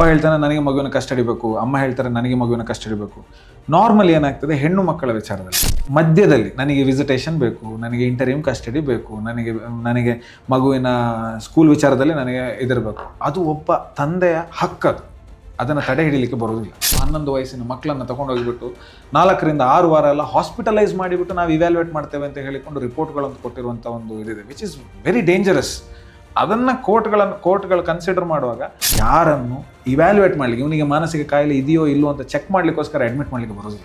ಅಪ್ಪ ಹೇಳ್ತಾನೆ, ನನಗೆ ಮಗುವಿನ ಕಸ್ಟಡಿ ಬೇಕು ಅಮ್ಮ ಹೇಳ್ತಾರೆ, ನನಗೆ ಮಗುವಿನ ಕಸ್ಟಡಿ ಬೇಕು ನಾರ್ಮಲ್ ಏನಾಗ್ತದೆ, ಹೆಣ್ಣು ಮಕ್ಕಳ ವಿಚಾರದಲ್ಲಿ. ಮಧ್ಯದಲ್ಲಿ, ನನಗೆ ವಿಸಿಟೇಷನ್ ಬೇಕು, ನನಗೆ ಇಂಟರ್ವ್ಯೂ ಕಸ್ಟಡಿ ಬೇಕು ನನಗೆ ನನಗೆ ಮಗುವಿನ ಸ್ಕೂಲ್ ವಿಚಾರದಲ್ಲಿ ನನಗೆ ಇದಿರಬೇಕು. ಅದು ಒಬ್ಬ ತಂದೆಯ ಹಕ್ಕದು ಅದನ್ನು ತಡೆ ಹಿಡಿಲಿಕ್ಕೆ ಬರೋದಿಲ್ಲ ಹನ್ನೊಂದು ವಯಸ್ಸಿನ ಮಕ್ಕಳನ್ನು ತಗೊಂಡೋಗಿಬಿಟ್ಟು ನಾಲ್ಕರಿಂದ ಆರು ವಾರ ಎಲ್ಲ ಹಾಸ್ಪಿಟಲೈಸ್ ಮಾಡಿಬಿಟ್ಟು ನಾವು ಇವ್ಯಾಲ್ಯೂಯೇಟ್ ಮಾಡ್ತೇವೆ ಅಂತ ಹೇಳಿಕೊಂಡು ರಿಪೋರ್ಟ್ಗಳನ್ನು ಕೊಟ್ಟಿರುವಂಥ ಒಂದು ಇದಿದೆ ವಿಚ್ ಇಸ್ ವೆರಿ ಡೇಂಜರಸ್ ಅದನ್ನು ಕೋರ್ಟ್ಗಳನ್ನು, ಕೋರ್ಟ್ಗಳು ಕನ್ಸಿಡರ್ ಮಾಡುವಾಗ ಯಾರನ್ನು ಇವ್ಯಾಲ್ಯೂಯೇಟ್ ಮಾಡಲಿಕ್ಕೆ, ಇವನಿಗೆ ಮಾನಸಿಕ ಕಾಯಿಲೆ ಇದೆಯೋ ಇಲ್ಲೋ ಅಂತ ಚೆಕ್ ಮಾಡಲಿಕ್ಕೋಸ್ಕರ ಅಡ್ಮಿಟ್ ಮಾಡಲಿಕ್ಕೆ ಬರೋದಿಲ್ಲ.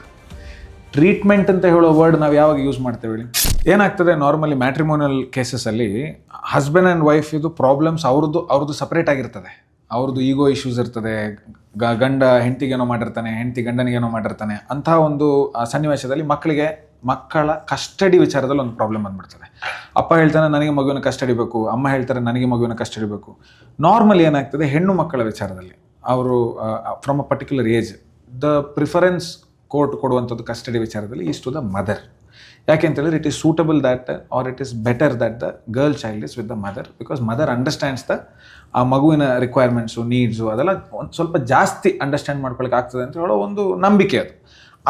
ಟ್ರೀಟ್ಮೆಂಟ್ ಅಂತ ಹೇಳೋ ವರ್ಡ್ ನಾವು ಯಾವಾಗ ಯೂಸ್ ಮಾಡ್ತೇವೆ ಹೇಳಿ? ಏನಾಗ್ತದೆ ನಾರ್ಮಲಿ ಮ್ಯಾಟ್ರಿಮೋನಿಯಲ್ ಕೇಸಸಲ್ಲಿ ಹಸ್ಬೆಂಡ್ ಆ್ಯಂಡ್ ವೈಫ್ ಇದು ಪ್ರಾಬ್ಲಮ್ಸ್ ಅವ್ರದ್ದು ಅವ್ರದ್ದು ಸಪ್ರೇಟ್ ಆಗಿರ್ತದೆ. ಅವ್ರದ್ದು ಈಗೋ ಇಶ್ಯೂಸ್ ಇರ್ತದೆ, ಗ- ಗಂಡ ಹೆಂಡತಿಗೇನೋ ಮಾಡಿರ್ತಾನೆ, ಹೆಂಡತಿ ಗಂಡನಿಗೇನೋ ಮಾಡಿರ್ತಾನೆ, ಅಂತಹ ಒಂದು ಸನ್ನಿವೇಶದಲ್ಲಿ ಮಕ್ಕಳಿಗೆ ಮಕ್ಕಳ ಕಸ್ಟಡಿ ವಿಚಾರದಲ್ಲಿ ಒಂದು ಪ್ರಾಬ್ಲಮ್ ಬಂದ್ಬಿಡ್ತದೆ. ಅಪ್ಪ ಹೇಳ್ತಾನೆ, ನನಗೆ ಮಗುವಿನ ಕಸ್ಟಡಿ ಬೇಕು. ಅಮ್ಮ ಹೇಳ್ತಾರೆ, ನನಗೆ ಮಗುವಿನ ಕಸ್ಟಡಿ ಬೇಕು. ನಾರ್ಮಲ್ ಏನಾಗ್ತದೆ, ಹೆಣ್ಣು ಮಕ್ಕಳ ವಿಚಾರದಲ್ಲಿ, ಅವರು from a particular age the preference court ಕೊಡುವಂಥದ್ದು ಕಸ್ಟಡಿ ವಿಚಾರದಲ್ಲಿ ಇಸ್ ಟು ದ ಮದರ್ ಯಾಕೆ ಅಂತ ಹೇಳಿದ್ರೆ it is suitable that or it is better that the girl child is with the mother because mother understands the uh, ಮಗುವಿನ requirements needs ಅದೆಲ್ಲ ಒಂದು ಸ್ವಲ್ಪ ಜಾಸ್ತಿ ಅಂಡರ್ಸ್ಟ್ಯಾಂಡ್ ಮಾಡ್ಕೊಳಕ್ಕೆ ಆಗ್ತದೆ ಅಂತ ಹೇಳೋ ಒಂದು ನಂಬಿಕೆ ಅದು.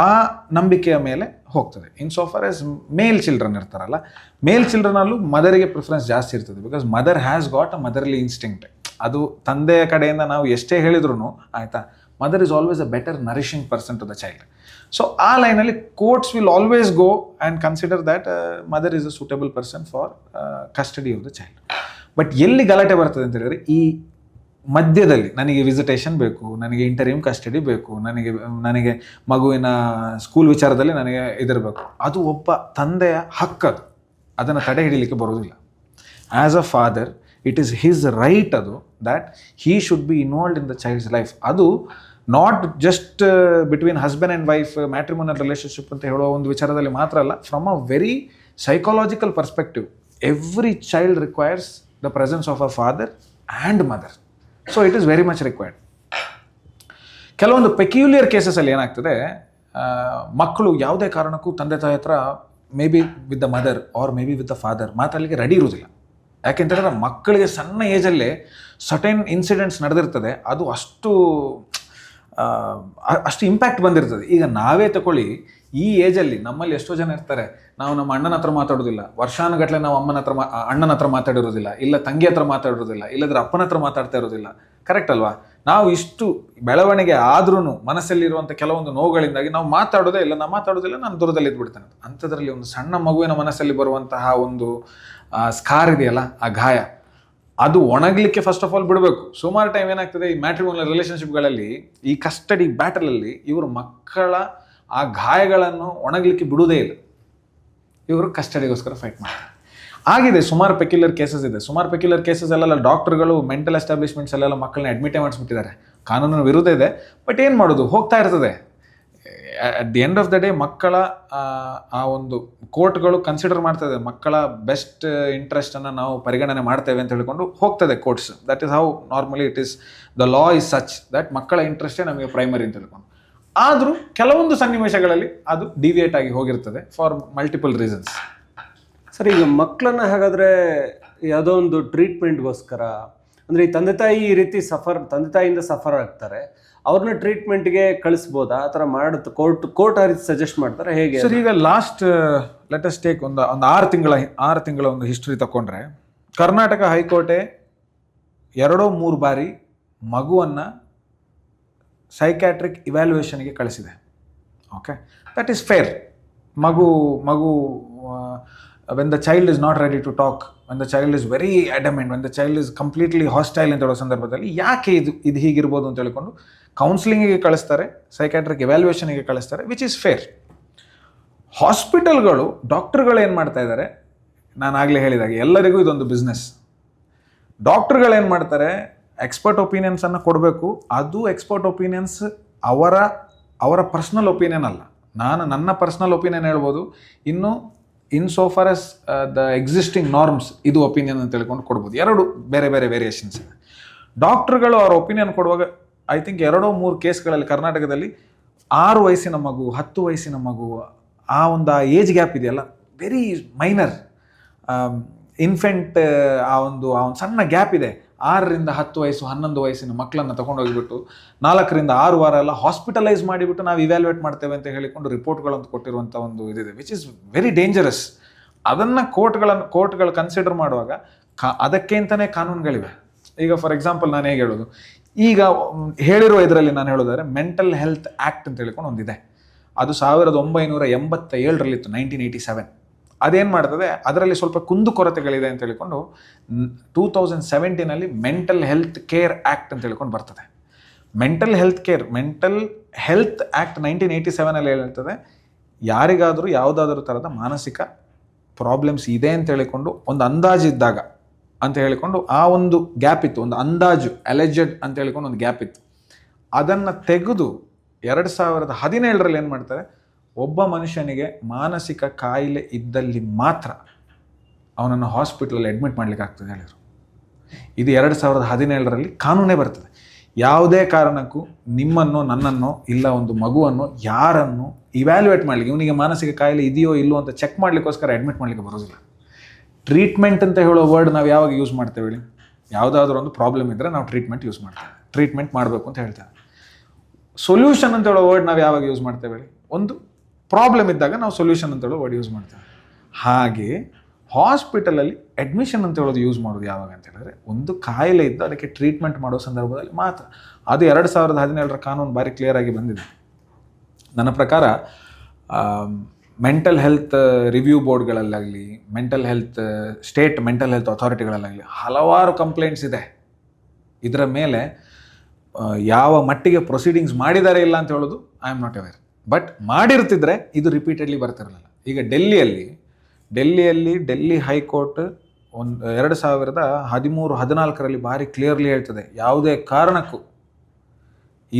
ಆ ನಂಬಿಕೆಯ ಮೇಲೆ ಹೋಗ್ತದೆ. In so far as male children ಇರ್ತಾರಲ್ಲ ಮೇಲ್ ಚಿಲ್ಡ್ರನಲ್ಲೂ ಮದರಿಗೆ ಪ್ರಿಫರೆನ್ಸ್ ಜಾಸ್ತಿ ಇರ್ತದೆ. Because mother has got a motherly instinct ಅದು ತಂದೆಯ ಕಡೆಯಿಂದ ನಾವು ಎಷ್ಟೇ ಹೇಳಿದ್ರು ಆಯಿತಾ? Mother is always a better nourishing person to the child so ಆ ಲೈನಲ್ಲಿ courts will always go and consider that mother is a suitable person for custody of the child but ಎಲ್ಲಿ ಗಲಾಟೆ ಬರ್ತದೆ ಅಂತ ಹೇಳಿದ್ರೆ, ಈ ಮಧ್ಯದಲ್ಲಿ ನನಗೆ ವಿಸಿಟೇಷನ್ ಬೇಕು, ನನಗೆ ಇಂಟರ್ವ್ಯೂ ಕಸ್ಟಡಿ ಬೇಕು, ನನಗೆ ನನಗೆ ಮಗುವಿನ ಸ್ಕೂಲ್ ವಿಚಾರದಲ್ಲಿ ನನಗೆ ಇದಿರಬೇಕು. ಅದು ಒಬ್ಬ ತಂದೆಯ ಹಕ್ಕದು ಅದನ್ನು ತಡೆ ಹಿಡಿಲಿಕ್ಕೆ ಬರೋದಿಲ್ಲ as a father it is his right ಅದು that he should be involved in the child's life ಅದು not just between husband and wife matrimonial relationship ಅಂತ ಹೇಳೋ ಒಂದು ವಿಚಾರದಲ್ಲಿ ಮಾತ್ರ ಅಲ್ಲ from a very psychological perspective every child requires the presence of a father and mother so it is very much required ಕೆಲವೊಂದು peculiar ಕೇಸಸಲ್ಲಿ ಏನಾಗ್ತದೆ ಮಕ್ಕಳು ಯಾವುದೇ ಕಾರಣಕ್ಕೂ ತಂದೆ ತಾಯಿ ಹತ್ರ maybe with the mother or may be with the father ಮಾತಾಡಲಿಕ್ಕೆ ರೆಡಿ ಇರುವುದಿಲ್ಲ ಯಾಕೆಂತಂದರೆ ಮಕ್ಕಳಿಗೆ ಸಣ್ಣ ಏಜಲ್ಲೇ ಸಟನ್ ಇನ್ಸಿಡೆಂಟ್ಸ್ ನಡೆದಿರ್ತದೆ, ಅದು ಅಷ್ಟು ಅಷ್ಟು ಇಂಪ್ಯಾಕ್ಟ್ ಬಂದಿರ್ತದೆ. ಈಗ ನಾವೇ ತಗೊಳ್ಳಿ ಈ ಏಜಲ್ಲಿ ನಮ್ಮಲ್ಲಿ ಎಷ್ಟೋ ಜನ ಇರ್ತಾರೆ, ನಾವು ನಮ್ಮ ಅಣ್ಣನ ಹತ್ರ ಮಾತಾಡೋದಿಲ್ಲ. ವರ್ಷಾನುಗಟ್ಟಲೆ ನಾವು ಅಮ್ಮನ ಹತ್ರ ಅಣ್ಣನ ಹತ್ರ ಮಾತಾಡಿರೋದಿಲ್ಲ, ಇಲ್ಲ ತಂಗಿ ಹತ್ರ ಮಾತಾಡಿರೋದಿಲ್ಲ, ಇಲ್ಲದ್ರೆ ಅಪ್ಪನ ಹತ್ರ ಮಾತಾಡ್ತಾ ಇರೋದಿಲ್ಲ. ಕರೆಕ್ಟ್ ಅಲ್ವಾ? ನಾವು ಇಷ್ಟು ಬೆಳವಣಿಗೆ ಆದ್ರೂ ಮನಸ್ಸಲ್ಲಿರುವಂಥ ಕೆಲವೊಂದು ನೋವುಗಳಿಂದಾಗಿ ನಾವು ಮಾತಾಡೋದೇ ಇಲ್ಲ ನಾವು ಮಾತಾಡೋದಿಲ್ಲ, ನಾನು ದೂರದಲ್ಲಿ ಇದ್ಬಿಡ್ತೇನೆ ಅಂಥದ್ರಲ್ಲಿ ಒಂದು ಸಣ್ಣ ಮಗುವಿನ ಮನಸ್ಸಲ್ಲಿ ಬರುವಂತಹ ಒಂದು ಸ್ಕಾರ್ ಇದೆಯಲ್ಲ, ಆ ಗಾಯ, ಅದು ಒಣಗಲಿಕ್ಕೆ ಫಸ್ಟ್ ಆಫ್ ಆಲ್ ಬಿಡಬೇಕು. ಸುಮಾರು ಟೈಮ್ ಏನಾಗ್ತದೆ, ಈ ಮ್ಯಾಟ್ರಿಮೋನಿಯಲ್ ರಿಲೇಷನ್ಶಿಪ್ಗಳಲ್ಲಿ ಈ ಕಸ್ಟಡಿ ಬ್ಯಾಟಲಲ್ಲಿ ಇವರು ಮಕ್ಕಳ ಆ ಗಾಯಗಳನ್ನು ಒಣಗಲಿಕ್ಕೆ ಬಿಡುವುದೇ ಇಲ್ಲ. ಇವರು ಕಸ್ಟಡಿಗೋಸ್ಕರ ಫೈಟ್ ಮಾಡ್ತಾರೆ. ಆಗಿದೆ ಸುಮಾರು ಪೆಕ್ಯುಲರ್ ಕೇಸಸ್ ಇದೆ. ಸುಮಾರು ಪೆಕ್ಯುಲರ್ ಕೇಸಸ್ ಅಲ್ಲೆಲ್ಲ ಡಾಕ್ಟರ್ಗಳು ಮೆಂಟಲ್ ಎಸ್ಟಾಬ್ಲಿಷ್ಮೆಂಟ್ಸ್ ಅಲ್ಲೆಲ್ಲ ಮಕ್ಕಳನ್ನ ಅಡ್ಮಿಟೇ ಮಾಡಿಸ್ಬಿಟ್ಟಿದ್ದಾರೆ. ಕಾನೂನಿನ ವಿರುದ್ಧ ಇದೆ ಬಟ್ ಏನು ಮಾಡೋದು? ಹೋಗ್ತಾ ಇರ್ತದೆ. At the end of the day ಮಕ್ಕಳ ಆ, ಒಂದು ಕೋರ್ಟ್ಗಳು ಕನ್ಸಿಡರ್ ಮಾಡ್ತದೆ ಮಕ್ಕಳ ಬೆಸ್ಟ್ ಇಂಟ್ರೆಸ್ಟನ್ನು ನಾವು ಪರಿಗಣನೆ ಮಾಡ್ತೇವೆ ಅಂತ ಹೇಳಿಕೊಂಡು ಹೋಗ್ತದೆ courts that is how normally it is the law is such that ಮಕ್ಕಳ ಇಂಟ್ರೆಸ್ಟೇ ನಮಗೆ ಪ್ರೈಮರಿ ಅಂತ ಹೇಳ್ಕೊಂಡು ಆದರೂ ಕೆಲವೊಂದು ಸನ್ನಿವೇಶಗಳಲ್ಲಿ ಅದು ಡಿವಿಯೇಟ್ ಆಗಿ ಹೋಗಿರ್ತದೆ ಫಾರ್ ಮಲ್ಟಿಪಲ್ ರೀಸನ್ಸ್ ಸರ್ ಈಗ ಮಕ್ಕಳನ್ನ ಹಾಗಾದ್ರೆ ಯಾವುದೋ ಒಂದು ಟ್ರೀಟ್ಮೆಂಟ್ಗೋಸ್ಕರ ಅಂದರೆ ಈ ತಂದೆ ತಾಯಿ ಈ ರೀತಿ ಸಫರ್ ತಂದೆ ತಾಯಿಯಿಂದ ಸಫರ್ ಆಗ್ತಾರೆ ಅವ್ರನ್ನ ಟ್ರೀಟ್ಮೆಂಟ್ಗೆ ಕಳಿಸ್ಬೋದಾ? ಆ ಥರ ಮಾಡುತ್ತೆ ಕೋರ್ಟ್ ಕೋರ್ಟ್ ಆ ರೀತಿ ಸಜೆಸ್ಟ್ ಮಾಡ್ತಾರೆ ಹೇಗೆ? ಸರ್ ಈಗ ಲಾಸ್ಟ್ ಲೆಟೆಸ್ಟ್ ಟೇಕ್ ಒಂದು ಒಂದು ಆರು ತಿಂಗಳ ಆರು ತಿಂಗಳ ಒಂದು ಹಿಸ್ಟ್ರಿ ತಗೊಂಡ್ರೆ ಕರ್ನಾಟಕ ಹೈಕೋರ್ಟೆ ಎರಡೋ ಮೂರು ಬಾರಿ ಮಗುವನ್ನು ಸೈಕ್ಯಾಟ್ರಿಕ್ ಇವ್ಯಾಲ್ಯೂಯೇಷನ್ಗೆ ಕಳಿಸಿದೆ. ಓಕೆ ದಟ್ ಈಸ್ ಫೇರ್ ಮಗು ಮಗು when the child is not ready to talk when the child is very adamant when the child is completely hostile ಅಂತ ಹೇಳೋ ಸಂದರ್ಭದಲ್ಲಿ ಯಾಕೆ ಇದು ಇದು ಹೀಗಿರ್ಬೋದು ಅಂತ ಹೇಳಿಕೊಂಡು ಕೌನ್ಸಿಲಿಂಗಿಗೆ ಕಳಿಸ್ತಾರೆ ಸೈಕ್ಯಾಟ್ರಿಕ್ ಇವ್ಯಾಲ್ಯೂಯೇಷನ್ಗೆ ಕಳಿಸ್ತಾರೆ ವಿಚ್ ಈಸ್ ಫೇರ್ ಹಾಸ್ಪಿಟಲ್ಗಳು ಡಾಕ್ಟರ್ಗಳು ಏನು ಮಾಡ್ತಾ ಇದ್ದಾರೆ? ನಾನು ಆಗಲೇ ಹೇಳಿದಾಗ, ಎಲ್ಲರಿಗೂ ಇದೊಂದು ಬಿಸ್ನೆಸ್ ಡಾಕ್ಟರ್ಗಳು ಏನು ಮಾಡ್ತಾರೆ? ಎಕ್ಸ್ಪರ್ಟ್ ಒಪಿನಿಯನ್ಸನ್ನು ಕೊಡಬೇಕು. ಅದು ಎಕ್ಸ್ಪರ್ಟ್ ಒಪಿನಿಯನ್ಸ್ ಅವರ ಅವರ ಪರ್ಸ್ನಲ್ ಒಪಿನಿಯನ್ ಅಲ್ಲ. ನಾನು ನನ್ನ ಪರ್ಸ್ನಲ್ ಒಪಿನಿಯನ್ ಹೇಳ್ಬೋದು. ಇನ್ನು in so far as the existing norms ಇದು ಒಪಿನಿಯನ್ ಅಂತ ತಿಳ್ಕೊಂಡು ಕೊಡ್ಬೋದು. ಎರಡು ಬೇರೆ ಬೇರೆ ವೇರಿಯೇಷನ್ಸ್ ಇದೆ. ಡಾಕ್ಟ್ರುಗಳು ಅವರ ಒಪಿನಿಯನ್ ಕೊಡುವಾಗ ಐ ಥಿಂಕ್ ಎರಡೋ ಮೂರು ಕೇಸ್ಗಳಲ್ಲಿ ಕರ್ನಾಟಕದಲ್ಲಿ ಆರು ವಯಸ್ಸಿನ ಮಗು, ಹತ್ತು ವಯಸ್ಸಿನ ಮಗು, ಆ ಒಂದು ಆ ಏಜ್ ಗ್ಯಾಪ್ ಇದೆಯಲ್ಲ ವೆರಿ ಮೈನರ್ ಇನ್ಫೆಂಟ್ ಆ ಒಂದು ಆ ಒಂದು ಸಣ್ಣ ಗ್ಯಾಪ್ ಇದೆ. ಆರರಿಂದ ಹತ್ತು ವಯಸ್ಸು, ಹನ್ನೊಂದು ವಯಸ್ಸಿನ ಮಕ್ಕಳನ್ನು ತಗೊಂಡೋಗಿಬಿಟ್ಟು ನಾಲ್ಕರಿಂದ ಆರು ವಾರ ಎಲ್ಲ ಹಾಸ್ಪಿಟಲೈಸ್ ಮಾಡಿಬಿಟ್ಟು ನಾವು ಇವ್ಯಾಲ್ಯೂಯೇಟ್ ಮಾಡ್ತೇವೆ ಅಂತ ಹೇಳಿಕೊಂಡು ರಿಪೋರ್ಟ್ಗಳನ್ನು ಕೊಟ್ಟಿರುವಂಥ ಒಂದು ಇದಿದೆ ವಿಚ್ ಇಸ್ ವೆರಿ ಡೇಂಜರಸ್ ಅದನ್ನು ಕೋರ್ಟ್ಗಳನ್ನು ಕೋರ್ಟ್ಗಳು ಕನ್ಸಿಡರ್ ಮಾಡುವಾಗ ಕಾ, ಅದಕ್ಕೆ ಅಂತಲೇ ಕಾನೂನುಗಳಿವೆ. ಈಗ ಫಾರ್ ಎಕ್ಸಾಂಪಲ್ ನಾನು ಹೇಗೆ ಹೇಳೋದು? ಈಗ ಹೇಳಿರೋ ಇದರಲ್ಲಿ ನಾನು ಹೇಳೋದಾದ್ರೆ ಮೆಂಟಲ್ ಹೆಲ್ತ್ ಆ್ಯಕ್ಟ್ ಅಂತ ಹೇಳ್ಕೊಂಡು ಒಂದಿದೆ. ಅದು ಸಾವಿರದ ಒಂಬೈನೂರ ಎಂಬತ್ತ ಏಳರಲ್ಲಿತ್ತು ನೈನ್ಟೀನ್ ಏಯ್ಟಿ ಸೆವೆನ್ ಅದೇನು ಮಾಡ್ತದೆ? ಅದರಲ್ಲಿ ಸ್ವಲ್ಪ ಕುಂದುಕೊರತೆಗಳಿದೆ ಅಂತ ಹೇಳಿಕೊಂಡು ಟೂ ತೌಸಂಡ್ ಸೆವೆಂಟೀನಲ್ಲಿ ಮೆಂಟಲ್ ಹೆಲ್ತ್ ಕೇರ್ ಆ್ಯಕ್ಟ್ ಅಂತ ಹೇಳ್ಕೊಂಡು ಬರ್ತದೆ. Mental health care mental health act nineteen eighty ಸೆವೆನಲ್ಲಿ ಹೇಳ್ತದೆ, ಯಾರಿಗಾದರೂ ಯಾವುದಾದ್ರೂ ಥರದ ಮಾನಸಿಕ ಪ್ರಾಬ್ಲಮ್ಸ್ ಇದೆ ಅಂತ ಹೇಳಿಕೊಂಡು ಒಂದು ಅಂದಾಜು ಇದ್ದಾಗ ಅಂತ ಹೇಳಿಕೊಂಡು ಆ ಒಂದು ಗ್ಯಾಪ್ ಇತ್ತು, ಒಂದು ಅಂದಾಜು ಅಲೆಜೆಡ್ ಅಂತ ಹೇಳಿಕೊಂಡು ಒಂದು ಗ್ಯಾಪ್ ಇತ್ತು. ಅದನ್ನು ತೆಗೆದು ಎರಡು ಸಾವಿರದ ಹದಿನೇಳರಲ್ಲಿ ಏನು ಮಾಡ್ತಾರೆ? ಒಬ್ಬ ಮನುಷ್ಯನಿಗೆ ಮಾನಸಿಕ ಕಾಯಿಲೆ ಇದ್ದಲ್ಲಿ ಮಾತ್ರ ಅವನನ್ನು ಹಾಸ್ಪಿಟ್ಲಲ್ಲಿ ಅಡ್ಮಿಟ್ ಮಾಡ್ಲಿಕ್ಕೆ ಆಗ್ತದೆ ಹೇಳಿದರು. ಇದು ಎರಡು ಸಾವಿರದ ಹದಿನೇಳರಲ್ಲಿ ಕಾನೂನೇ ಬರ್ತದೆ. ಯಾವುದೇ ಕಾರಣಕ್ಕೂ ನಿಮ್ಮನ್ನು ನನ್ನನ್ನು ಇಲ್ಲ ಒಂದು ಮಗುವನ್ನು ಯಾರನ್ನು ಇವ್ಯಾಲ್ಯುವೇಟ್ ಮಾಡಲಿಕ್ಕೆ, ಇವನಿಗೆ ಮಾನಸಿಕ ಕಾಯಿಲೆ ಇದೆಯೋ ಇಲ್ಲೋ ಅಂತ ಚೆಕ್ ಮಾಡಲಿಕ್ಕೋಸ್ಕರ ಅಡ್ಮಿಟ್ ಮಾಡಲಿಕ್ಕೆ ಬರೋದಿಲ್ಲ. ಟ್ರೀಟ್ಮೆಂಟ್ ಅಂತ ಹೇಳೋ ವರ್ಡ್ ನಾವು ಯಾವಾಗ ಯೂಸ್ ಮಾಡ್ತೇವೆ ಹೇಳಿ? ಯಾವುದಾದ್ರೂ ಒಂದು ಪ್ರಾಬ್ಲಮ್ ಇದ್ದರೆ ನಾವು ಟ್ರೀಟ್ಮೆಂಟ್ ಯೂಸ್ ಮಾಡ್ತೇವೆ. ಟ್ರೀಟ್ಮೆಂಟ್ ಮಾಡಬೇಕು ಅಂತ ಹೇಳ್ತೇವೆ. ಸೊಲ್ಯೂಷನ್ ಅಂತ ಹೇಳೋ ವರ್ಡ್ ನಾವು ಯಾವಾಗ ಯೂಸ್ ಮಾಡ್ತೇವೆ ಹೇಳಿ? ಒಂದು ಪ್ರಾಬ್ಲಮ್ ಇದ್ದಾಗ ನಾವು ಸೊಲ್ಯೂಷನ್ ಅಂತ ಹೇಳೋ ವರ್ಡ್ ಯೂಸ್ ಮಾಡ್ತೇವೆ. ಹಾಗೆ ಹಾಸ್ಪಿಟಲಲ್ಲಿ ಅಡ್ಮಿಷನ್ ಅಂತ ಹೇಳೋದು ಯೂಸ್ ಮಾಡೋದು ಯಾವಾಗ ಅಂತ ಹೇಳಿದ್ರೆ ಒಂದು ಕಾಯಿಲೆ ಇದ್ದು ಅದಕ್ಕೆ ಟ್ರೀಟ್ಮೆಂಟ್ ಮಾಡೋ ಸಂದರ್ಭದಲ್ಲಿ ಮಾತ್ರ. ಅದು ಎರಡು ಸಾವಿರದ ಹದಿನೇಳರ ಕಾನೂನು ಭಾರಿ ಕ್ಲಿಯರ್ ಆಗಿ ಬಂದಿದೆ. ನನ್ನ ಪ್ರಕಾರ mental health review ಬೋರ್ಡ್ಗಳಲ್ಲಾಗಲಿ mental health state mental health ಅಥಾರಿಟಿಗಳಲ್ಲಾಗಲಿ ಹಲವಾರು ಕಂಪ್ಲೇಂಟ್ಸ್ ಇದೆ. ಇದರ ಮೇಲೆ ಯಾವ ಮಟ್ಟಿಗೆ ಪ್ರೊಸೀಡಿಂಗ್ಸ್ ಮಾಡಿದ್ದಾರೆ ಇಲ್ಲ ಅಂತ ಹೇಳೋದು I am not aware but ಮಾಡಿರ್ತಿದ್ರೆ ಇದು ರಿಪೀಟೆಡ್ಲಿ ಬರ್ತಿರಲಿಲ್ಲ. ಈಗ ಡೆಲ್ಲಿಯಲ್ಲಿ ಡೆಲ್ಲಿಯಲ್ಲಿ ಡೆಲ್ಲಿ ಹೈಕೋರ್ಟ್ ಒಂದು, ಎರಡು ಸಾವಿರದ ಹದಿಮೂರು, ಹದಿನಾಲ್ಕರಲ್ಲಿ ಭಾರಿ ಕ್ಲಿಯರ್ಲಿ ಹೇಳ್ತದೆ. ಯಾವುದೇ ಕಾರಣಕ್ಕೂ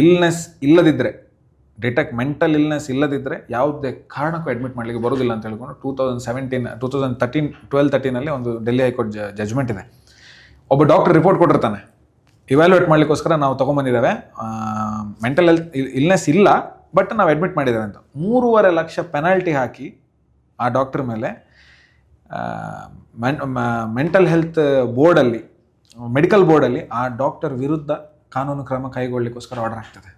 ಇಲ್ನೆಸ್ ಇಲ್ಲದಿದ್ದರೆ ಡಿಟೆಕ್ಟ್ ಮೆಂಟಲ್ ಇಲ್ನೆಸ್ ಇಲ್ಲದಿದ್ದರೆ ಯಾವುದೇ ಕಾರಣಕ್ಕೂ ಅಡ್ಮಿಟ್ ಮಾಡಲಿಕ್ಕೆ ಬರೋದಿಲ್ಲ ಅಂತ ಹೇಳ್ಕೊಂಡು two thousand seventeen two thousand thirteen twelve ತರ್ಟೀನಲ್ಲಿ ಒಂದು ಡೆಲ್ಲಿ ಹೈಕೋರ್ಟ್ ಜಜ್ಮೆಂಟ್ ಇದೆ. ಒಬ್ಬ ಡಾಕ್ಟರ್ ರಿಪೋರ್ಟ್ ಕೊಟ್ಟಿರ್ತಾನೆ. ಇವ್ಯಾಲ್ಯೂಯೇಟ್ ಮಾಡಲಿಕ್ಕೋಸ್ಕರ ನಾವು ತೊಗೊಂಬಂದಿದ್ದೇವೆ. ಮೆಂಟಲ್ ಹೆಲ್ತ್ ಇಲ್ನೆಸ್ ಇಲ್ಲ. ಬಟ್ ನಾವು ಅಡ್ಮಿಟ್ ಮಾಡಿದ್ದೇವೆ ಅಂತ. ಮೂರುವರೆ ಲಕ್ಷ ಪೆನಾಲ್ಟಿ ಹಾಕಿ ಆ ಡಾಕ್ಟರ್ ಮೇಲೆ ಮೆಂಟಲ್ ಹೆಲ್ತ್ ಬೋರ್ಡಲ್ಲಿ ಮೆಡಿಕಲ್ ಬೋರ್ಡಲ್ಲಿ ಆ ಡಾಕ್ಟರ್ ವಿರುದ್ಧ ಕಾನೂನು ಕ್ರಮ ಕೈಗೊಳ್ಳಲಿಕ್ಕೋಸ್ಕರ ಆರ್ಡರ್ ಆಗ್ತದೆ.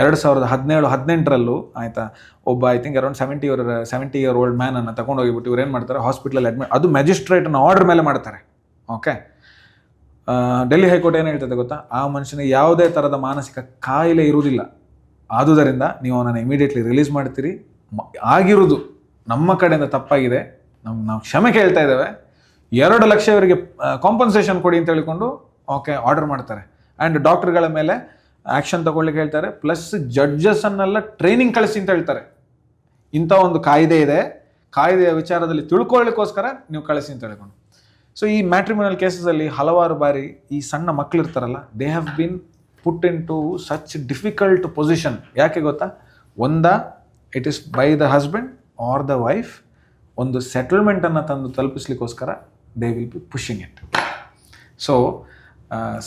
ಎರಡು ಸಾವಿರದ ಹದಿನೇಳು, ಹದಿನೆಂಟರಲ್ಲೂ ಆಯಿತಾ, ಒಬ್ಬ I think around seventy year seventy year old ಮ್ಯಾನನ್ನು ತಗೊಂಡೋಗಿಬಿಟ್ಟು ಇವ್ರು ಏನು ಮಾಡ್ತಾರೆ? ಹಾಸ್ಪಿಟ್ಲಲ್ಲಿ ಅಡ್ಮಿಟ್ ಅದು ಮ್ಯಾಜಿಸ್ಟ್ರೇಟ್ನ ಆರ್ಡರ್ ಮೇಲೆ ಮಾಡ್ತಾರೆ. ಓಕೆ ಡೆಲ್ಲಿ ಹೈಕೋರ್ಟ್ ಏನು ಹೇಳ್ತದೆ ಗೊತ್ತಾ? ಆ ಮನುಷ್ಯನಿಗೆ ಯಾವುದೇ ಥರದ ಮಾನಸಿಕ ಕಾಯಿಲೆ ಇರುವುದಿಲ್ಲ. ಆದುದರಿಂದ ನೀವು ಅವನನ್ನು ಇಮಿಡಿಯೇಟ್ಲಿ ರಿಲೀಸ್ ಮಾಡ್ತೀರಿ. ಆಗಿರೋದು ನಮ್ಮ ಕಡೆಯಿಂದ ತಪ್ಪಾಗಿದೆ. ನಮ್ಮ ನಾವು ಕ್ಷಮೆ ಕೇಳ್ತಾ ಇದ್ದೇವೆ. ಎರಡು ಲಕ್ಷ ಇವರಿಗೆ ಕಾಂಪನ್ಸೇಷನ್ ಕೊಡಿ ಅಂತ ಹೇಳಿಕೊಂಡು ಓಕೆ ಆರ್ಡರ್ ಮಾಡ್ತಾರೆ. ಆ್ಯಂಡ್ ಡಾಕ್ಟರ್ಗಳ ಮೇಲೆ ಆ್ಯಕ್ಷನ್ ತಗೊಳ್ಳಿಕ್ಕೆ ಹೇಳ್ತಾರೆ. ಪ್ಲಸ್ ಜಡ್ಜಸ್ಸನ್ನೆಲ್ಲ ಟ್ರೈನಿಂಗ್ ಕಳಿಸಿ ಅಂತ ಹೇಳ್ತಾರೆ. ಇಂಥ ಒಂದು ಕಾಯ್ದೆ ಇದೆ. ಕಾಯ್ದೆಯ ವಿಚಾರದಲ್ಲಿ ತಿಳ್ಕೊಳ್ಳಿಕ್ಕೋಸ್ಕರ ನೀವು ಕಳಿಸಿ ಅಂತ ಹೇಳ್ಕೊಂಡು. ಸೊ ಈ ಮ್ಯಾಟ್ರಿಮೋನಲ್ ಕೇಸಸಲ್ಲಿ ಹಲವಾರು ಬಾರಿ ಈ ಸಣ್ಣ ಮಕ್ಕಳು ಇರ್ತಾರಲ್ಲ they have been put into such difficult position ಯಾಕೆ ಗೊತ್ತಾ? ಒಂದ it is by the husband or the wife ಒಂದು ಸೆಟಲ್ಮೆಂಟನ್ನು ತಂದು ತಲುಪಿಸ್ಲಿಕ್ಕೋಸ್ಕರ they will be pushing it so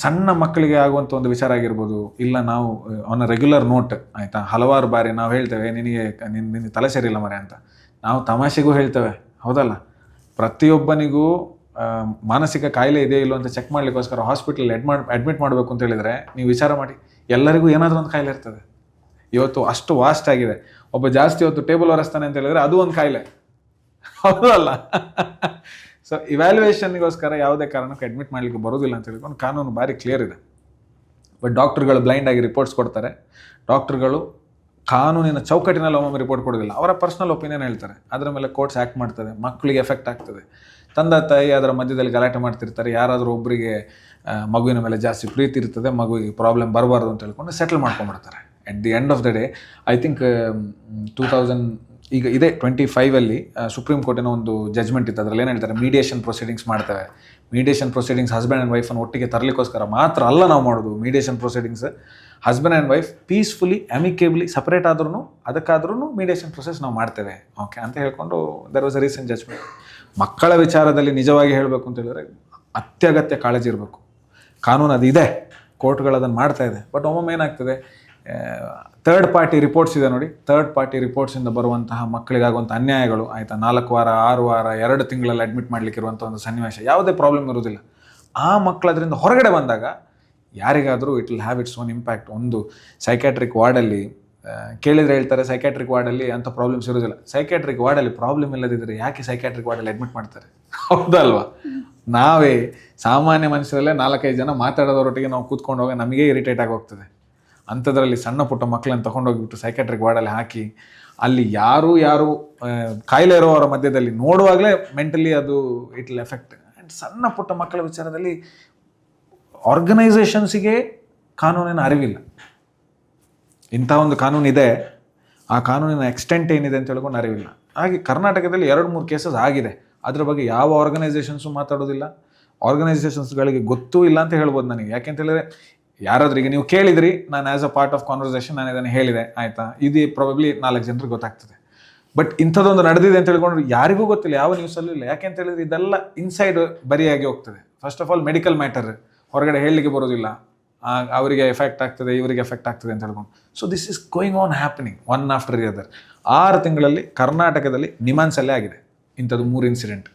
ಸಣ್ಣ ಮಕ್ಕಳಿಗೆ ಆಗುವಂಥ ಒಂದು ವಿಚಾರ ಆಗಿರ್ಬೋದು. ಇಲ್ಲ ನಾವು ಆನ್ ಅ ರೆಗ್ಯುಲರ್ ನೋಟ್ ಆಯಿತಾ? ಹಲವಾರು ಬಾರಿ ನಾವು ಹೇಳ್ತೇವೆ, ನಿನಗೆ ನಿನ್ನ ನಿನ್ನ ತಲೆ ಸೇರಿಲ್ಲ ಮರೆ ಅಂತ. ನಾವು ತಮಾಷೆಗೂ ಹೇಳ್ತೇವೆ, ಹೌದಲ್ಲ? ಪ್ರತಿಯೊಬ್ಬನಿಗೂ ಮಾನಸಿಕ ಕಾಯಿಲೆ ಇದೆಯೋ ಇಲ್ಲೋ ಅಂತ ಚೆಕ್ ಮಾಡಲಿಕ್ಕೋಸ್ಕರ ಹಾಸ್ಪಿಟಲ್ ಅಡ್ಮಾಡ್ ಅಡ್ಮಿಟ್ ಮಾಡಬೇಕು ಅಂತ ಹೇಳಿದರೆ ನೀವು ವಿಚಾರ ಮಾಡಿ. ಎಲ್ಲರಿಗೂ ಏನಾದರೂ ಒಂದು ಕಾಯಿಲೆ ಇರ್ತದೆ. ಇವತ್ತು ಅಷ್ಟು ವಾಸ್ಟ್ ಆಗಿದೆ. ಒಬ್ಬ ಜಾಸ್ತಿ ಹೊತ್ತು ಟೇಬಲ್ ಒರೆಸ್ತಾನೆ ಅಂತ ಹೇಳಿದ್ರೆ ಅದು ಒಂದು ಕಾಯಿಲೆ. ಹೌದಲ್ಲ ಸೊ ಇವ್ಯಾಲ್ಯೂಯೇಷನ್ಗೋಸ್ಕರ ಯಾವುದೇ ಕಾರಣಕ್ಕೂ ಅಡ್ಮಿಟ್ ಮಾಡಲಿಕ್ಕೆ ಬರೋದಿಲ್ಲ ಅಂತ ಹೇಳ್ಕೊಂಡು ಕಾನೂನು ಭಾರಿ ಕ್ಲಿಯರ್ ಇದೆ. ಬಟ್ ಡಾಕ್ಟರ್ಗಳು ಬ್ಲೈಂಡ್ ಆಗಿ ರಿಪೋರ್ಟ್ಸ್ ಕೊಡ್ತಾರೆ. ಡಾಕ್ಟರ್ಗಳು ಕಾನೂನಿನ ಚೌಕಟ್ಟಿನಲ್ಲಿ ಒಮ್ಮೊಮ್ಮೆ ರಿಪೋರ್ಟ್ ಕೊಡೋದಿಲ್ಲ ಅವರ ಪರ್ಸನಲ್ ಒಪಿನಿಯನ್ ಹೇಳ್ತಾರೆ. ಅದರ ಮೇಲೆ ಕೋರ್ಟ್ಸ್ ಆ್ಯಕ್ಟ್ ಮಾಡ್ತದೆ. ಮಕ್ಕಳಿಗೆ ಎಫೆಕ್ಟ್ ಆಗ್ತದೆ. ತಂದೆ ತಾಯಿ ಅದರ ಮಧ್ಯದಲ್ಲಿ ಗಲಾಟೆ ಮಾಡ್ತಿರ್ತಾರೆ. ಯಾರಾದರೂ ಒಬ್ಬರಿಗೆ ಮಗುವಿನ ಮೇಲೆ ಜಾಸ್ತಿ ಪ್ರೀತಿ ಇರ್ತದೆ, ಮಗುವಿಗೆ ಪ್ರಾಬ್ಲಮ್ ಬರಬಾರ್ದು ಅಂತ ಹೇಳ್ಕೊಂಡು settle ಮಾಡ್ಕೊಂಡ್ಬಿಡ್ತಾರೆ. At the end of the day I think two thousand ಈಗ ಇದೇ ಟ್ವೆಂಟಿ ಫೈವಲ್ಲಿ ಸುಪ್ರೀಂ ಕೋರ್ಟಿನ ಒಂದು ಜಜ್ಮೆಂಟ್ ಇತ್ತು. ಅದರಲ್ಲಿ ಏನು ಹೇಳ್ತಾರೆ? ಮೀಡಿಯೇಷನ್ ಪ್ರೊಸೀಡಿಂಗ್ಸ್ ಮಾಡ್ತೇವೆ. ಮೀಡಿಯೇಷನ್ ಪ್ರೊಸೀಡಿಂಗ್ಸ್ ಹಸ್ಬೆಂಡ್ ಆ್ಯಂಡ್ ವೈಫನ್ನು ಒಟ್ಟಿಗೆ ತರಲಿಕ್ಕೋಸ್ಕರ ಮಾತ್ರ ಅಲ್ಲ ನಾವು ಮಾಡೋದು. Mediation proceedings husband and wife peacefully amicably separate ಆದ್ರೂ ಅದಕ್ಕಾದ್ರೂ ಮೀಡಿಯೇಷನ್ ಪ್ರೊಸೆಸ್ ನಾವು ಮಾಡ್ತೇವೆ. ಓಕೆ ಅಂತ ಹೇಳ್ಕೊಂಡು there was a recent judgement ಮಕ್ಕಳ ವಿಚಾರದಲ್ಲಿ ನಿಜವಾಗಿ ಹೇಳಬೇಕು ಅಂತ ಹೇಳಿದ್ರೆ ಅತ್ಯಗತ್ಯ ಕಾಳಜಿ ಇರಬೇಕು. ಕಾನೂನು ಅದು ಇದೆ. ಕೋರ್ಟ್ಗಳು ಅದನ್ನು ಮಾಡ್ತಾ ಇದೆ. ಬಟ್ ಒಮ್ಮೊಮ್ಮೆ ಏನಾಗ್ತದೆ ಥರ್ಡ್ ಪಾರ್ಟಿ ರಿಪೋರ್ಟ್ಸ್ ಇದೆ ನೋಡಿ. ಥರ್ಡ್ ಪಾರ್ಟಿ ರಿಪೋರ್ಟ್ಸಿಂದ ಬರುವಂತಹ ಮಕ್ಕಳಿಗಾಗುವಂಥ ಅನ್ಯಾಯಗಳು, ಆಯಿತಾ, ನಾಲ್ಕು ವಾರ, ಆರು ವಾರ, ಎರಡು ತಿಂಗಳಲ್ಲಿ ಅಡ್ಮಿಟ್ ಮಾಡಲಿಕ್ಕಿರುವಂಥ ಒಂದು ಸನ್ನಿವೇಶ, ಯಾವುದೇ ಪ್ರಾಬ್ಲಮ್ ಇರೋದಿಲ್ಲ ಆ ಮಕ್ಕಳು ಅದರಿಂದ ಹೊರಗಡೆ ಬಂದಾಗ, ಯಾರಿಗಾದರೂ it will have its own impact ಒಂದು ಸೈಕ್ಯಾಟ್ರಿಕ್ ವಾರ್ಡಲ್ಲಿ ಕೇಳಿದ್ರೆ ಹೇಳ್ತಾರೆ ಸೈಕ್ಯಾಟ್ರಿಕ್ ವಾರ್ಡಲ್ಲಿ ಅಂಥ ಪ್ರಾಬ್ಲಮ್ಸ್ ಇರೋದಿಲ್ಲ. ಸೈಕ್ಯಾಟ್ರಿಕ್ ವಾರ್ಡಲ್ಲಿ ಪ್ರಾಬ್ಲಮ್ ಇಲ್ಲದಿದ್ದರೆ ಯಾಕೆ ಸೈಕ್ಯಾಟ್ರಿಕ್ ವಾರ್ಡಲ್ಲಿ ಅಡ್ಮಿಟ್ ಮಾಡ್ತಾರೆ? ಹೌದಲ್ವಾ? ನಾವೇ ಸಾಮಾನ್ಯ ಮನುಷ್ಯರಲ್ಲೇ ನಾಲ್ಕೈದು ಜನ ಮಾತಾಡೋದರೊಟ್ಟಿಗೆ ನಾವು ಕೂತ್ಕೊಂಡು ಹೋಗಿ ನಮಗೆ ಇರಿಟೇಟ್ ಆಗಿ ಹೋಗ್ತದೆ. ಅಂಥದ್ರಲ್ಲಿ ಸಣ್ಣ ಪುಟ್ಟ ಮಕ್ಕಳನ್ನು ತಗೊಂಡೋಗ್ಬಿಟ್ಟು ಸೈಕ್ಯಾಟ್ರಿಕ್ ವಾರ್ಡಲ್ಲಿ ಹಾಕಿ, ಅಲ್ಲಿ ಯಾರು ಯಾರು ಕಾಯಿಲೆ ಇರೋವರ ಮಧ್ಯದಲ್ಲಿ ನೋಡುವಾಗಲೇ ಮೆಂಟಲಿ ಅದು ಇಟ್ ವಿಲ್ ಎಫೆಕ್ಟ್ ಆ್ಯಂಡ್ ಸಣ್ಣ ಪುಟ್ಟ ಮಕ್ಕಳ ವಿಚಾರದಲ್ಲಿ ಆರ್ಗನೈಸೇಷನ್ಸಿಗೆ ಕಾನೂನಿನ ಅರಿವಿಲ್ಲ. ಇಂಥ ಒಂದು ಕಾನೂನು ಇದೆ, ಆ ಕಾನೂನಿನ ಎಕ್ಸ್ಟೆಂಟ್ ಏನಿದೆ ಅಂತ ಹೇಳ್ಕೊಂಡು ಅರಿವಿಲ್ಲ. ಹಾಗೆ ಕರ್ನಾಟಕದಲ್ಲಿ ಎರಡು ಮೂರು ಕೇಸಸ್ ಆಗಿದೆ. ಅದ್ರ ಬಗ್ಗೆ ಯಾವ ಆರ್ಗನೈಸೇಷನ್ಸು ಮಾತಾಡೋದಿಲ್ಲ. ಆರ್ಗನೈಸೇಷನ್ಸ್ಗಳಿಗೆ ಗೊತ್ತೂ ಇಲ್ಲ ಅಂತ ಹೇಳ್ಬೋದು ನನಗೆ. ಯಾಕೆಂತ ಹೇಳಿದ್ರೆ, ಯಾರಾದ್ರೂ ಈಗ ನೀವು ಕೇಳಿದ್ರಿ, ನಾನು as a part of conversation ನಾನು ಇದನ್ನು ಹೇಳಿದೆ, ಆಯಿತಾ? ಇದು ಪ್ರಾಬಬ್ಲಿ ನಾಲ್ಕು ಜನರಿಗೆ ಗೊತ್ತಾಗ್ತದೆ. ಬಟ್ ಇಂಥದ್ದೊಂದು ನಡೆದಿದೆ ಅಂತ ಹೇಳ್ಕೊಂಡ್ರೆ ಯಾರಿಗೂ ಗೊತ್ತಿಲ್ಲ, ಯಾವ ನ್ಯೂಸಲ್ಲೂ ಇಲ್ಲ. ಯಾಕೆ ಅಂತ ಹೇಳಿದ್ರೆ ಇದೆಲ್ಲ ಇನ್ಸೈಡ್ ಬರಿಯಾಗಿ ಹೋಗ್ತದೆ. First of all medical matter ಹೊರಗಡೆ ಹೇಳಲಿಕ್ಕೆ ಬರೋದಿಲ್ಲ ಅವರಿಗೆ ಎಫೆಕ್ಟ್ ಆಗ್ತದೆ, ಇವರಿಗೆ ಎಫೆಕ್ಟ್ ಆಗ್ತದೆ ಅಂತ ಹೇಳ್ಕೊಂಡು. So this is going on happening one after the other ಆರು ತಿಂಗಳಲ್ಲಿ ಕರ್ನಾಟಕದಲ್ಲಿ ನಿಮಾನ್ಸಲ್ಲೇ ಆಗಿದೆ ಇಂಥದ್ದು ಮೂರು ಇನ್ಸಿಡೆಂಟ್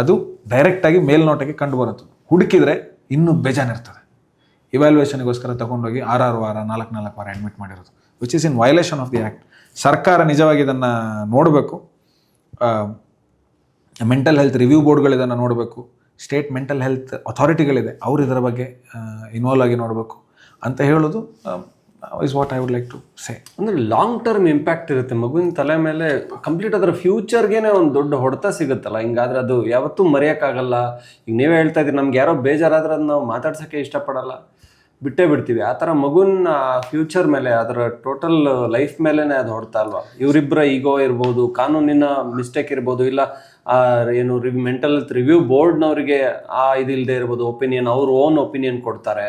ಅದು ಡೈರೆಕ್ಟಾಗಿ ಮೇಲ್ನೋಟಕ್ಕೆ ಕಂಡು ಬರುತ್ತದೆ ಹುಡುಕಿದ್ರೆ ಇನ್ನೂ ಬೇಜಾನಿರ್ತದೆ. ಇವ್ಯಾಲ್ಯೂಯೇಷನ್ಗೋಸ್ಕರ ತಗೊಂಡೋಗಿ ಆರಾರು ವಾರ, ನಾಲ್ಕು ನಾಲ್ಕು ವಾರ ಅಡ್ಮಿಟ್ ಮಾಡಿರೋದು which is in violation of the act ಸರ್ಕಾರ ನಿಜವಾಗಿ ಇದನ್ನು ನೋಡಬೇಕು. ಮೆಂಟಲ್ ಹೆಲ್ತ್ ರಿವ್ಯೂ ಬೋರ್ಡ್ಗಳು ಇದನ್ನು ನೋಡಬೇಕು. ಸ್ಟೇಟ್ ಮೆಂಟಲ್ ಹೆಲ್ತ್ ಅಥಾರಿಟಿಗಳಿದೆ, ಅವರು ಇದರ ಬಗ್ಗೆ ಇನ್ವಾಲ್ವ್ ಆಗಿ ನೋಡಬೇಕು ಅಂತ ಹೇಳೋದು is what I would like to say ಅಂದರೆ ಲಾಂಗ್ ಟರ್ಮ್ ಇಂಪ್ಯಾಕ್ಟ್ ಇರುತ್ತೆ, ಮಗುವಿನ ತಲೆ ಮೇಲೆ ಕಂಪ್ಲೀಟ್ ಅದರ ಫ್ಯೂಚರ್ಗೇನೆ ಒಂದು ದೊಡ್ಡ ಹೊಡೆತ ಸಿಗುತ್ತಲ್ಲ, ಹಿಂಗಾದ್ರೆ ಅದು ಯಾವತ್ತೂ ಮರೆಯೋಕ್ಕಾಗಲ್ಲ. ಈಗ ನೀವೇ ಹೇಳ್ತಾ ಇದ್ದೀರಿ, ನಮ್ಗೆ ಯಾರೋ ಬೇಜಾರಾದ್ರೆ ಅದನ್ನ ನಾವು ಮಾತಾಡ್ಸೋಕ್ಕೆ ಇಷ್ಟಪಡಲ್ಲ. ಬಿಟ್ಟೇ ಬಿಡ್ತೀವಿ, ಆ ಥರ ಮಗುವಿನ ಫ್ಯೂಚರ್ ಮೇಲೆ, ಅದರ ಟೋಟಲ್ ಲೈಫ್ ಮೇಲೇ ಅದು ಹೊಡ್ತಾ ಅಲ್ವಾ ಇವರಿಬ್ಬರ ಈಗೋ ಇರ್ಬೋದು, ಕಾನೂನಿನ ಮಿಸ್ಟೇಕ್ ಇರ್ಬೋದು, ಇಲ್ಲ ಆ ಏನು ಮೆಂಟಲ್ ಹೆಲ್ತ್ ರಿವ್ಯೂ ಬೋರ್ಡ್ನವರಿಗೆ ಆ ಇದಿಲ್ಲದೆ ಇರ್ಬೋದು ಒಪಿನಿಯನ್ ಅವ್ರ ಓನ್ ಒಪಿನಿಯನ್ ಕೊಡ್ತಾರೆ.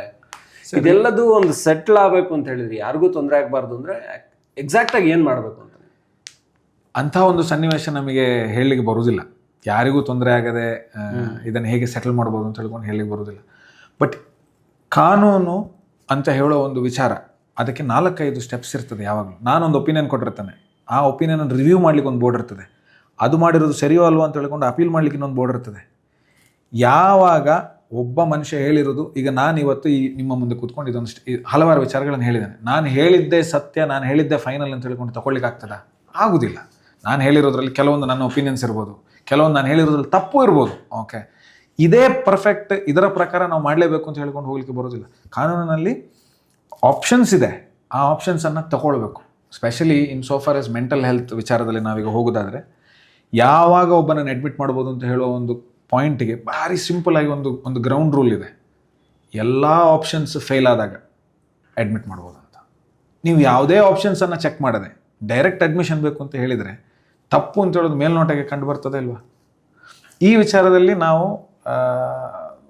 ಇದೆಲ್ಲದೂ ಒಂದು ಸೆಟ್ಲ್ ಆಗಬೇಕು ಅಂತ ಹೇಳಿದ್ರಿ. ಯಾರಿಗೂ ತೊಂದರೆ ಆಗಬಾರ್ದು ಅಂದ್ರೆ ಎಕ್ಸಾಕ್ಟಾಗಿ ಏನು ಮಾಡಬೇಕು ಅಂತ. ಅಂಥ ಒಂದು ಸನ್ನಿವೇಶ ನಮಗೆ ಹೇಳಲಿಕ್ಕೆ ಬರುವುದಿಲ್ಲ. ಯಾರಿಗೂ ತೊಂದರೆ ಆಗದೆ ಇದನ್ನು ಹೇಗೆ ಸೆಟಲ್ ಮಾಡ್ಬೋದು ಅಂತ ಹೇಳ್ಕೊಂಡು ಹೇಳಲಿಕ್ಕೆ ಬರುವುದಿಲ್ಲ. ಬಟ್ ಕಾನೂನು ಅಂತ ಹೇಳೋ ಒಂದು ವಿಚಾರ ಅದಕ್ಕೆ ನಾಲ್ಕೈದು ಸ್ಟೆಪ್ಸ್ ಇರ್ತದೆ ಯಾವಾಗಲೂ. ನಾನೊಂದು ಒಪಿನಿಯನ್ ಕೊಟ್ಟಿರ್ತಾನೆ. ಆ ಒಪಿನಿಯನ್ ರಿವ್ಯೂ ಮಾಡ್ಲಿಕ್ಕೆ ಒಂದು ಬೋರ್ಡ್ ಇರ್ತದೆ. ಅದು ಮಾಡಿರೋದು ಸರಿಯೋ ಅಲ್ವೋ ಅಂತ ಹೇಳ್ಕೊಂಡು ಅಪೀಲ್ ಮಾಡ್ಲಿಕ್ಕೆ ಇನ್ನೊಂದು ಬೋರ್ಡ್ ಇರ್ತದೆ. ಯಾವಾಗ ಒಬ್ಬ ಮನುಷ್ಯ ಹೇಳಿರೋದು, ಈಗ ನಾನು ಇವತ್ತು ಈ ನಿಮ್ಮ ಮುಂದೆ ಕೂತ್ಕೊಂಡು ಇದೊಂದು ಹಲವಾರು ವಿಚಾರಗಳನ್ನು ಹೇಳಿದ್ದೇನೆ. ನಾನು ಹೇಳಿದ್ದೇ ಸತ್ಯ, ನಾನು ಹೇಳಿದ್ದೆ ಫೈನಲ್ ಅಂತ ಹೇಳ್ಕೊಂಡು ತಗೊಳ್ಳಿಕ್ಕೆ ಆಗ್ತದಾ? ಆಗುದಿಲ್ಲ. ನಾನು ಹೇಳಿರೋದ್ರಲ್ಲಿ ಕೆಲವೊಂದು ನನ್ನ ಒಪಿನಿಯನ್ಸ್ ಇರ್ಬೋದು, ಕೆಲವೊಂದು ನಾನು ಹೇಳಿರೋದ್ರಲ್ಲಿ ತಪ್ಪು ಇರ್ಬೋದು. ಓಕೆ ಇದೇ ಪರ್ಫೆಕ್ಟ್ ಇದರ ಪ್ರಕಾರ ನಾವು ಮಾಡಲೇಬೇಕು ಅಂತ ಹೇಳ್ಕೊಂಡು ಹೋಗ್ಲಿಕ್ಕೆ ಬರೋದಿಲ್ಲ. ಕಾನೂನಿನಲ್ಲಿ ಆಪ್ಷನ್ಸ್ ಇದೆ. ಆ ಆಪ್ಷನ್ಸನ್ನು ತಗೊಳ್ಬೇಕು. Specially in so far as mental health ವಿಚಾರದಲ್ಲಿ ನಾವೀಗ ಹೋಗೋದಾದರೆ ಯಾವಾಗ ಒಬ್ಬನನ್ನು ಅಡ್ಮಿಟ್ ಮಾಡ್ಬೋದು ಅಂತ ಹೇಳೋ ಒಂದು ಪಾಯಿಂಟಿಗೆ ಭಾರಿ ಸಿಂಪಲ್ ಆಗಿ ಒಂದು ಒಂದು ಗ್ರೌಂಡ್ ರೂಲ್ ಇದೆ. ಎಲ್ಲ ಆಪ್ಷನ್ಸ್ ಫೇಲ್ ಆದಾಗ ಅಡ್ಮಿಟ್ ಮಾಡ್ಬೋದು ಅಂತ. ನೀವು ಯಾವುದೇ ಆಪ್ಷನ್ಸನ್ನು ಚೆಕ್ ಮಾಡದೆ ಡೈರೆಕ್ಟ್ ಅಡ್ಮಿಷನ್ ಬೇಕು ಅಂತ ಹೇಳಿದರೆ ತಪ್ಪು ಅಂತ ಹೇಳೋದು ಮೇಲ್ನೋಟಕ್ಕೆ ಕಂಡು ಬರ್ತದೆ ಅಲ್ವಾ? ಈ ವಿಚಾರದಲ್ಲಿ ನಾವು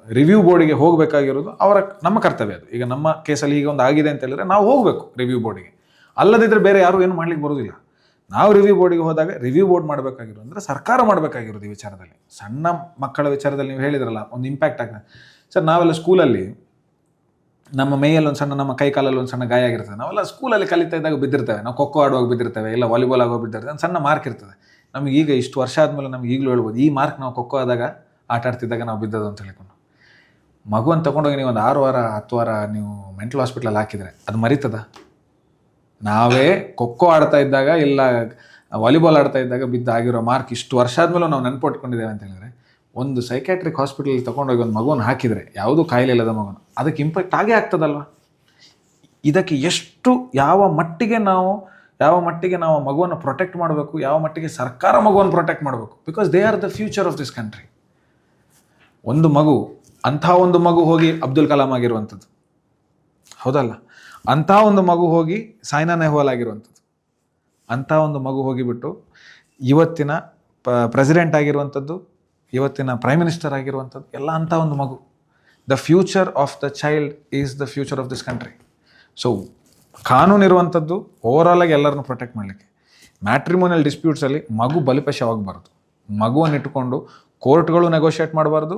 ರಿವ್ಯೂ ಬೋರ್ಡಿಗೆ ಹೋಗಬೇಕಾಗಿರೋದು ಅವರ, ನಮ್ಮ ಕರ್ತವ್ಯ ಅದು. ಈಗ ನಮ್ಮ ಕೇಸಲ್ಲಿ ಈಗ ಒಂದು ಆಗಿದೆ ಅಂತ ಹೇಳಿದ್ರೆ ನಾವು ಹೋಗಬೇಕು ರಿವ್ಯೂ ಬೋರ್ಡಿಗೆ ಅಲ್ಲದಿದ್ದರೆ ಬೇರೆ ಯಾರು ಏನು ಮಾಡ್ಲಿಕ್ಕೆ ಬರೋದಿಲ್ಲ. ನಾವು ರಿವ್ಯೂ ಬೋರ್ಡಿಗೆ ಹೋದಾಗ ರಿವ್ಯೂ ಬೋರ್ಡ್ ಮಾಡಬೇಕಾಗಿರೋ ಅಂದರೆ ಸರ್ಕಾರ ಮಾಡಬೇಕಾಗಿರೋದು ಈ ವಿಚಾರದಲ್ಲಿ. ಸಣ್ಣ ಮಕ್ಕಳ ವಿಚಾರದಲ್ಲಿ ನೀವು ಹೇಳಿದ್ರಲ್ಲ, ಒಂದು ಇಂಪ್ಯಾಕ್ಟ್ ಆಗ್ತದೆ. ಸರ್ ನಾವೆಲ್ಲ ಸ್ಕೂಲಲ್ಲಿ ನಮ್ಮ ಮೇಯಲ್ಲಿ ಒಂದು ಸಣ್ಣ, ನಮ್ಮ ಕೈ ಕಾಲಲ್ಲಿ ಒಂದು ಸಣ್ಣ ಗಾಯ ಆಗಿರ್ತದೆ. ನಾವೆಲ್ಲ ಸ್ಕೂಲಲ್ಲಿ ಕಲಿತಾ ಇದ್ದಾಗ ಬಿದ್ದಿರ್ತೇವೆ. ನಾವು ಖೋಖೋ ಆಡುವಾಗ ಬಿದ್ದಿರ್ತೇವೆ, ಇಲ್ಲ ವಾಲಿಬಾಲ್ ಆಗುವಾಗ ಬಿದ್ದಿರ್ತೇವೆ. ಸಣ್ಣ ಮಾರ್ಕ್ ಇರ್ತದೆ. ನಮಗೆ ಈಗ ಇಷ್ಟು ವರ್ಷ ಆದಮೇಲೆ ನಮ್ಗೆ ಈಗಲೂ ಹೇಳ್ಬೋದು, ಈ ಮಾರ್ಕ್ ನಾವು ಖೋಖೋ ಆದಾಗ ಆಟ ಆಡ್ತಿದ್ದಾಗ ನಾವು ಬಿದ್ದದು ಅಂತ ಹೇಳ್ಕೊಂಡು. ಮಗುವನ್ನು ತಗೊಂಡೋಗಿ ನೀವು ಒಂದು ಆರು ವಾರ, ಹತ್ತು ವಾರ ನೀವು ಮೆಂಟಲ್ ಹಾಸ್ಪಿಟ್ಲಲ್ಲಿ ಹಾಕಿದರೆ ಅದು ಮರಿತದ? ನಾವೇ ಖೋಖೋ ಆಡ್ತಾ ಇದ್ದಾಗ ಇಲ್ಲ, ವಾಲಿಬಾಲ್ ಆಡ್ತಾ ಇದ್ದಾಗ ಬಿದ್ದ ಆಗಿರೋ ಮಾರ್ಕ್ ಇಷ್ಟು ವರ್ಷ ಆದಮೇಲೆ ನಾವು ನೆನ್ಪಿಟ್ಕೊಂಡಿದ್ದೇವೆ ಅಂತ ಹೇಳಿದ್ರೆ, ಒಂದು ಸೈಕ್ಯಾಟ್ರಿಕ್ ಹಾಸ್ಪಿಟಲ್ ತಗೊಂಡೋಗಿ ಒಂದು ಮಗುವನ್ನು ಹಾಕಿದರೆ, ಯಾವುದೂ ಕಾಯಿಲೆ ಇಲ್ಲದ ಮಗುನ, ಅದಕ್ಕೆ ಇಂಪ್ಯಾಕ್ಟ್ ಆಗೇ ಆಗ್ತದಲ್ವ? ಇದಕ್ಕೆ ಎಷ್ಟು, ಯಾವ ಮಟ್ಟಿಗೆ ನಾವು, ಯಾವ ಮಟ್ಟಿಗೆ ನಾವು ಮಗುವನ್ನು ಪ್ರೊಟೆಕ್ಟ್ ಮಾಡಬೇಕು, ಯಾವ ಮಟ್ಟಿಗೆ ಸರ್ಕಾರ ಮಗುವನ್ನು ಪ್ರೊಟೆಕ್ಟ್ ಮಾಡಬೇಕು? Because they are the future of this country ಒಂದು ಮಗು, ಅಂಥ ಒಂದು ಮಗು ಹೋಗಿ ಅಬ್ದುಲ್ ಕಲಾಂ ಆಗಿರುವಂಥದ್ದು. ಹೌದಲ್ಲ? ಅಂಥ ಒಂದು ಮಗು ಹೋಗಿ ಸೈನಾ ನೆಹ್ವಾಲ್ ಆಗಿರುವಂಥದ್ದು. ಅಂಥ ಒಂದು ಮಗು ಹೋಗಿಬಿಟ್ಟು ಇವತ್ತಿನ ಪ ಪ್ರೆಸಿಡೆಂಟ್ ಆಗಿರುವಂಥದ್ದು, ಇವತ್ತಿನ ಪ್ರೈಮ್ ಮಿನಿಸ್ಟರ್ ಆಗಿರುವಂಥದ್ದು, ಎಲ್ಲ ಅಂಥ ಒಂದು ಮಗು. The future of the child is the future of this country so ಕಾನೂನು ಇರುವಂಥದ್ದು ಆಗಿ ಎಲ್ಲರನ್ನು ಪ್ರೊಟೆಕ್ಟ್ ಮಾಡಲಿಕ್ಕೆ. ಮ್ಯಾಟ್ರಿಮೋನಿಯಲ್ ಡಿಸ್ಪ್ಯೂಟ್ಸಲ್ಲಿ ಮಗು ಬಲಿಪಶವಾಗಬಾರ್ದು. ಮಗುವನ್ನು ಇಟ್ಟುಕೊಂಡು ಕೋರ್ಟ್ಗಳು ನೆಗೋಷಿಯೇಟ್ ಮಾಡಬಾರ್ದು,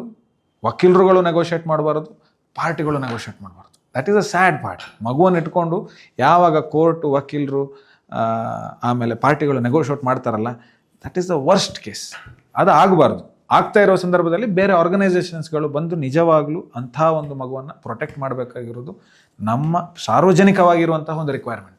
ವಕೀಲರುಗಳು ನೆಗೋಷಿಯೇಟ್ ಮಾಡಬಾರ್ದು ಪಾರ್ಟಿಗಳು ನೆಗೋಷಿಯೇಟ್ ಮಾಡಬಾರ್ದು. That is a sad part ಮಗುವನ್ನು ಇಟ್ಕೊಂಡು ಯಾವಾಗ ಕೋರ್ಟು ವಕೀಲರು ಆಮೇಲೆ ಪಾರ್ಟಿಗಳು ನೆಗೋಷಿಯೇಟ್ ಮಾಡ್ತಾರಲ್ಲ that is the worst case ಅದು ಆಗಬಾರ್ದು. ಆಗ್ತಾ ಇರೋ ಸಂದರ್ಭದಲ್ಲಿ ಬೇರೆ ಆರ್ಗನೈಸೇಷನ್ಸ್ಗಳು ಬಂದು ನಿಜವಾಗಲೂ ಅಂಥ ಒಂದು ಮಗುವನ್ನು ಪ್ರೊಟೆಕ್ಟ್ ಮಾಡಬೇಕಾಗಿರೋದು ನಮ್ಮ ಸಾರ್ವಜನಿಕವಾಗಿರುವಂತಹ ಒಂದು ರಿಕ್ವೈರ್ಮೆಂಟ್